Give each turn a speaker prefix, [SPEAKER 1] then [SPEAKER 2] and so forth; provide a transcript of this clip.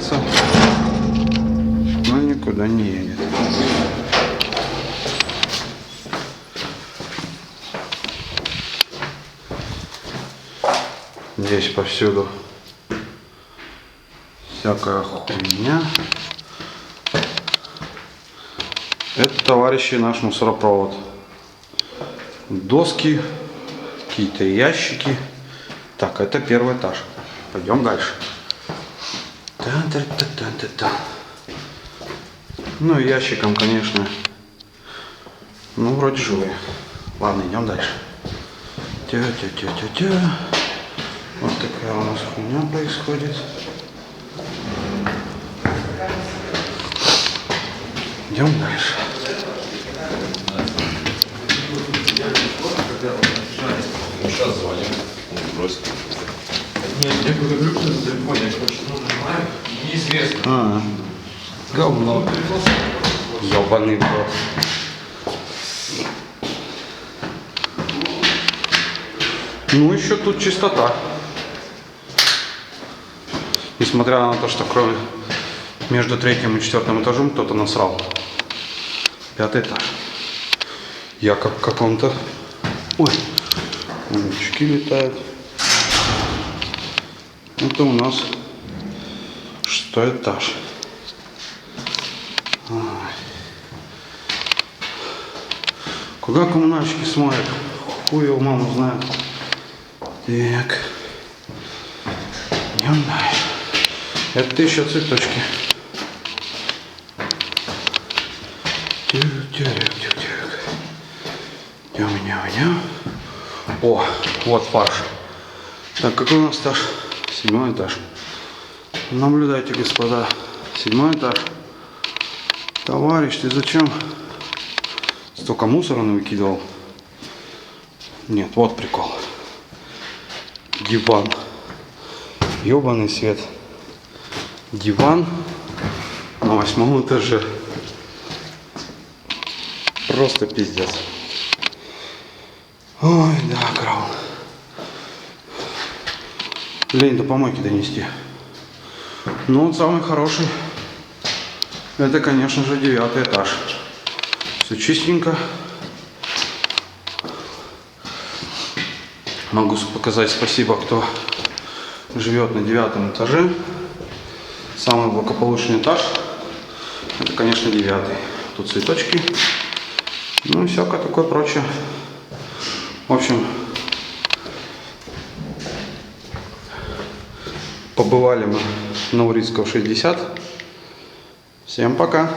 [SPEAKER 1] загружается, но никуда не едет. Здесь повсюду всякая хуйня. Это, товарищи, наш мусоропровод. Доски, какие-то ящики. Так, это первый этаж. Пойдем дальше. Ну, и ящиком, конечно. Ну, вроде живые. Ладно, идем дальше. Тя-тя-тя-тя-тя. Вот такая у нас хуйня происходит. Идем дальше.
[SPEAKER 2] Сейчас звоним. Он бросит.
[SPEAKER 3] Нет, я говорю, глюк на телефоне, я почему нажимаю, неизвестно.
[SPEAKER 1] А, говно. Ёбаный в рот. Ну, еще тут чистота. Несмотря на то, что кроме между третьим и четвертым этажом кто-то насрал. Пятый этаж. Я как в каком-то... Ой, жучки летают. Это у нас шестой этаж. Куда коммунальщики смотрят? Хуй его маму знает. Так. Идем дальше. Это еще цветочки. О, вот фарш. Так, какой у нас этаж? Седьмой этаж. Наблюдайте, господа. Седьмой этаж. Товарищ, ты зачем столько мусора выкидывал? Нет, вот прикол. Диван. Ёбаный свет. Диван на восьмом этаже. Просто пиздец. Ой, да, крал. Лень до помойки донести. Ну, вот самый хороший. Это, конечно же, девятый этаж. Все чистенько. Могу показать спасибо, кто живет на девятом этаже. Самый благополучный этаж. Это, конечно, девятый. Тут цветочки. Ну и всякое такое прочее. В общем, побывали мы на Урицкого 60. Всем пока.